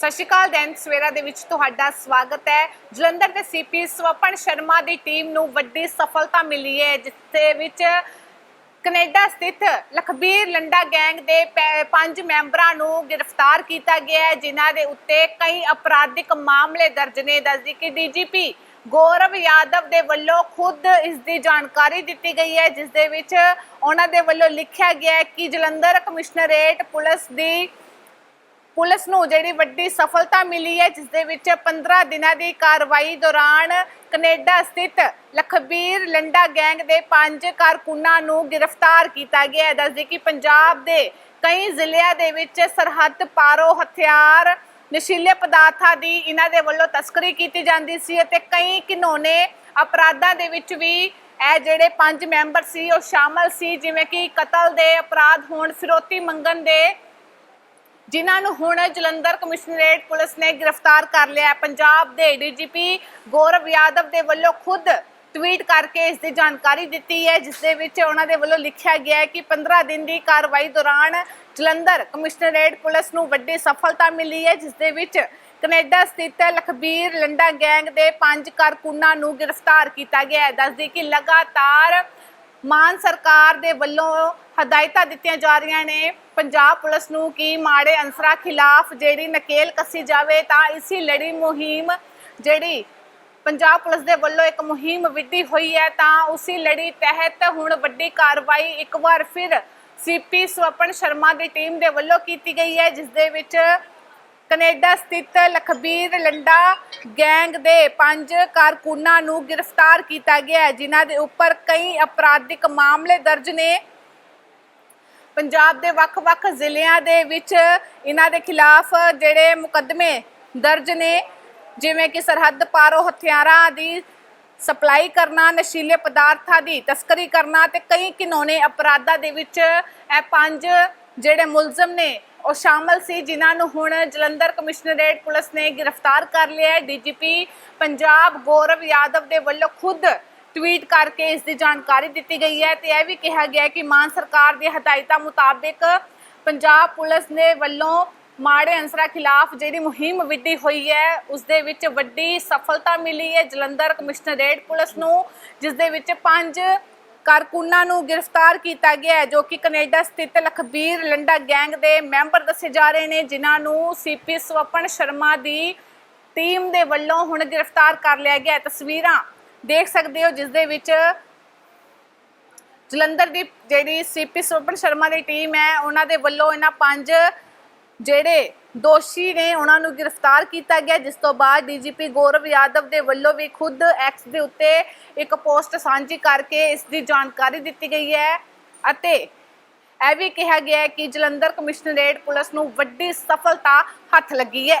ਸਤਿ ਸ਼੍ਰੀ ਅਕਾਲ ਦੈਨਿਕ ਸਵੇਰਾ ਦੇ ਵਿੱਚ ਤੁਹਾਡਾ ਸਵਾਗਤ ਹੈ। ਜਲੰਧਰ ਦੇ ਸੀਪੀ ਸਵਪਨ ਸ਼ਰਮਾ ਦੀ ਟੀਮ ਨੂੰ ਵੱਡੀ ਸਫਲਤਾ ਮਿਲੀ ਹੈ ਜਿਸ ਵਿੱਚ ਕੈਨੇਡਾ ਸਥਿਤ ਲਖਬੀਰ ਲੰਡਾ ਗੈਂਗ ਦੇ ਪੰਜ ਮੈਂਬਰਾਂ ਨੂੰ ਗ੍ਰਿਫਤਾਰ ਕੀਤਾ ਗਿਆ ਹੈ, ਜਿਨ੍ਹਾਂ ਦੇ ਉੱਤੇ ਕਈ ਅਪਰਾਧਿਕ ਮਾਮਲੇ ਦਰਜ ਨੇ। ਦੱਸਦੀ ਕਿ ਡੀਜੀਪੀ ਗੌਰਵ ਯਾਦਵ ਦੇ ਵੱਲੋਂ ਖੁਦ ਇਸ ਦੀ ਜਾਣਕਾਰੀ ਦਿੱਤੀ ਗਈ ਹੈ, ਜਿਸ ਦੇ ਵਿੱਚ ਉਹਨਾਂ ਦੇ ਵੱਲੋਂ ਲਿਖਿਆ ਗਿਆ ਹੈ ਕਿ ਜਲੰਧਰ ਕਮਿਸ਼ਨਰੇਟ ਪੁਲਿਸ ਦੀ ਪੁਲਿਸ ਨੂੰ ਜਿਹੜੀ ਵੱਡੀ ਸਫਲਤਾ ਮਿਲੀ ਹੈ, ਜਿਸ ਦੇ ਵਿੱਚ 15 ਦਿਨਾਂ ਦੀ ਕਾਰਵਾਈ ਦੌਰਾਨ ਕੈਨੇਡਾ ਸਥਿਤ ਲਖਬੀਰ ਲੰਡਾ ਗੈਂਗ ਦੇ ਪੰਜ ਕਾਰਕੁਨਾਂ ਨੂੰ ਗ੍ਰਿਫਤਾਰ ਕੀਤਾ ਗਿਆ ਹੈ। ਦੱਸਦੇ ਕਿ ਪੰਜਾਬ ਦੇ ਕਈ ਜ਼ਿਲ੍ਹਿਆਂ ਦੇ ਵਿੱਚ ਸਰਹੱਦ ਪਾਰੋਂ ਹਥਿਆਰ ਨਸ਼ੀਲੇ ਪਦਾਰਥਾਂ ਦੀ ਇਹਨਾਂ ਦੇ ਵੱਲੋਂ ਤਸਕਰੀ ਕੀਤੀ ਜਾਂਦੀ ਸੀ ਅਤੇ ਕਈ ਘਿਨੌਣੇ ਅਪਰਾਧਾਂ ਦੇ ਵਿੱਚ ਵੀ ਇਹ ਜਿਹੜੇ ਪੰਜ ਮੈਂਬਰ ਸੀ, ਉਹ ਸ਼ਾਮਲ ਸੀ। ਜਿਵੇਂ ਕਿ ਕਤਲ ਦੇ ਅਪਰਾਧ ਹੋਣ, ਫਿਰੋਤੀ ਮੰਗਣ ਦੇ ਜਿਨ੍ਹਾਂ ਨੂੰ ਹੁਣ ਜਲੰਧਰ ਕਮਿਸ਼ਨਰੇਟ ਪੁਲਿਸ ਨੇ ਗ੍ਰਿਫਤਾਰ ਕਰ ਲਿਆ ਪੰਜਾਬ ਦੇ ਡੀਜੀਪੀ ਗੌਰਵ ਯਾਦਵ ਦੇ ਵੱਲੋਂ ਖੁਦ ਟਵੀਟ ਕਰਕੇ ਇਸ ਦੀ ਜਾਣਕਾਰੀ ਦਿੱਤੀ ਹੈ, ਜਿਸ ਦੇ ਵਿੱਚ ਉਹਨਾਂ ਦੇ ਵੱਲੋਂ ਲਿਖਿਆ ਗਿਆ ਹੈ ਕਿ 15 ਦਿਨ ਦੀ ਕਾਰਵਾਈ ਦੌਰਾਨ ਜਲੰਧਰ ਕਮਿਸ਼ਨਰੇਟ ਪੁਲਿਸ ਨੂੰ ਵੱਡੀ ਸਫਲਤਾ ਮਿਲੀ ਹੈ, ਜਿਸ ਦੇ ਵਿੱਚ ਕੈਨੇਡਾ ਸਥਿਤ ਲਖਬੀਰ ਲੰਡਾ ਗੈਂਗ ਦੇ ਪੰਜ ਕਾਰਕੁਨਾਂ ਨੂੰ ਗ੍ਰਿਫਤਾਰ ਕੀਤਾ ਗਿਆ ਹੈ। ਦੱਸਦੀ ਕਿ ਲਗਾਤਾਰ ਮਾਨ ਸਰਕਾਰ ਦੇ ਵੱਲੋਂ ਹਦਾਇਤਾਂ ਦਿੱਤੀਆਂ ਜਾ ਰਹੀਆਂ ਨੇ ਪੰਜਾਬ ਪੁਲਿਸ ਨੂੰ ਕਿ ਮਾੜੇ ਅਨਸਰਾਂ ਖਿਲਾਫ ਜਿਹੜੀ ਨਕੇਲ ਕੱਸੀ ਜਾਵੇ ਤਾਂ ਇਸੀ ਲੜੀ ਮੁਹਿੰਮ ਜਿਹੜੀ ਪੰਜਾਬ ਪੁਲਿਸ ਦੇ ਵੱਲੋਂ ਇੱਕ ਮੁਹਿੰਮ ਵਿੱਢੀ ਹੋਈ ਹੈ ਤਾਂ ਉਸੇ ਲੜੀ ਤਹਿਤ ਹੁਣ ਵੱਡੀ ਕਾਰਵਾਈ ਇੱਕ ਵਾਰ ਫਿਰ ਸੀਪੀ ਸਵਪਨ ਸ਼ਰਮਾ ਦੀ ਟੀਮ ਦੇ ਵੱਲੋਂ ਕੀਤੀ ਗਈ ਹੈ, ਜਿਸ ਦੇ ਵਿੱਚ ਕੈਨੇਡਾ ਸਥਿਤ ਲਖਬੀਰ ਲੰਡਾ ਗੈਂਗ ਦੇ ਪੰਜ ਕਾਰਕੁਨਾਂ ਨੂੰ ਗ੍ਰਿਫਤਾਰ ਕੀਤਾ ਗਿਆ ਹੈ, ਜਿਨ੍ਹਾਂ ਦੇ ਉੱਪਰ ਕਈ ਅਪਰਾਧਿਕ ਮਾਮਲੇ ਦਰਜ ਨੇ। ਪੰਜਾਬ ਦੇ ਵੱਖ-ਵੱਖ ਜ਼ਿਲ੍ਹਿਆਂ ਦੇ ਵਿੱਚ ਇਹਨਾਂ ਦੇ ਖਿਲਾਫ ਜਿਹੜੇ ਮੁਕੱਦਮੇ ਦਰਜ ਨੇ, ਜਿਵੇਂ ਕਿ ਸਰਹੱਦ ਪਾਰੋਂ ਹਥਿਆਰਾਂ ਦੀ ਸਪਲਾਈ ਕਰਨਾ, ਨਸ਼ੀਲੇ ਪਦਾਰਥਾਂ ਦੀ ਤਸਕਰੀ ਕਰਨਾ ਤੇ ਕਈ ਘਿਨੌਣੇ ਅਪਰਾਧਾਂ ਦੇ ਵਿੱਚ ਇਹ ਪੰਜ ਜਿਹੜੇ ਮੁਲਜ਼ਮ ਨੇ ਉਹ ਸ਼ਾਮਲ ਸੀ, ਜਿਨ੍ਹਾਂ ਨੂੰ ਹੁਣ ਜਲੰਧਰ ਕਮਿਸ਼ਨਰੇਟ ਪੁਲਿਸ ਨੇ ਗ੍ਰਿਫਤਾਰ ਕਰ ਲਿਆ ਹੈ। ਡੀਜੀਪੀ ਪੰਜਾਬ ਗੌਰਵ ਯਾਦਵ ਦੇ ਵੱਲੋਂ ਖੁਦ ਟਵੀਟ ਕਰਕੇ ਇਸ ਦੀ ਜਾਣਕਾਰੀ ਦਿੱਤੀ ਗਈ ਹੈ ਤੇ ਇਹ ਵੀ ਕਿਹਾ ਗਿਆ ਹੈ ਕਿ ਮਾਨ ਸਰਕਾਰ ਦੀ ਹਦਾਇਤਾਂ ਮੁਤਾਬਿਕ ਪੰਜਾਬ ਪੁਲਿਸ ਨੇ ਵੱਲੋਂ ਮਾੜੇ ਅੰਸਰਾਂ ਖਿਲਾਫ ਜਿਹੜੀ ਮੁਹਿੰਮ ਵਿੱਢੀ ਹੋਈ ਹੈ, ਉਸ ਦੇ ਵਿੱਚ ਵੱਡੀ ਸਫਲਤਾ ਮਿਲੀ ਹੈ। ਜਲੰਧਰ ਕਮਿਸ਼ਨਰੇਟ ਪੁਲਿਸ ਨੂੰ ਜਿਸ ਦੇ ਵਿੱਚ ਪੰਜ ਕਾਰਕੁਨਾਂ ਨੂੰ ਗ੍ਰਿਫਤਾਰ ਕੀਤਾ ਗਿਆ ਹੈ, ਜੋ ਕਿ ਕੈਨੇਡਾ ਸਥਿਤ ਲਖਬੀਰ ਲੰਡਾ ਗੈਂਗ ਦੇ ਮੈਂਬਰ ਦੱਸੇ ਜਾ ਰਹੇ ਨੇ, ਜਿਨ੍ਹਾਂ ਨੂੰ ਸੀਪੀ ਸਵਪਨ ਸ਼ਰਮਾ ਦੀ ਟੀਮ ਦੇ ਵੱਲੋਂ ਹੁਣ ਗ੍ਰਿਫਤਾਰ ਕਰ ਲਿਆ ਗਿਆ ਤਸਵੀਰਾਂ ਦੇਖ ਸਕਦੇ ਹੋ ਜਿਸ ਦੇ ਵਿੱਚ ਜਲੰਧਰ ਦੀ ਜਿਹੜੀ ਸੀਪੀ ਸਵਪਨ ਸ਼ਰਮਾ ਦੀ ਟੀਮ ਹੈ, ਉਹਨਾਂ ਦੇ ਵੱਲੋਂ ਇਹਨਾਂ ਪੰਜ ਜਿਹੜੇ ਦੋਸ਼ੀ ਨੇ, ਉਹਨਾਂ ਨੂੰ ਗ੍ਰਿਫਤਾਰ ਕੀਤਾ ਗਿਆ, ਜਿਸ ਤੋਂ ਬਾਅਦ ਡੀਜੀਪੀ ਗੌਰਵ ਯਾਦਵ ਦੇ ਵੱਲੋਂ ਵੀ ਖੁਦ ਐਕਸ ਦੇ ਉੱਤੇ ਇੱਕ ਪੋਸਟ ਸਾਂਝੀ ਕਰਕੇ ਇਸ ਦੀ ਜਾਣਕਾਰੀ ਦਿੱਤੀ ਗਈ ਹੈ ਅਤੇ ਇਹ ਵੀ ਕਿਹਾ ਗਿਆ ਹੈ ਕਿ ਜਲੰਧਰ ਕਮਿਸ਼ਨਰੇਟ ਪੁਲਿਸ ਨੂੰ ਵੱਡੀ ਸਫਲਤਾ ਹੱਥ ਲੱਗੀ ਹੈ।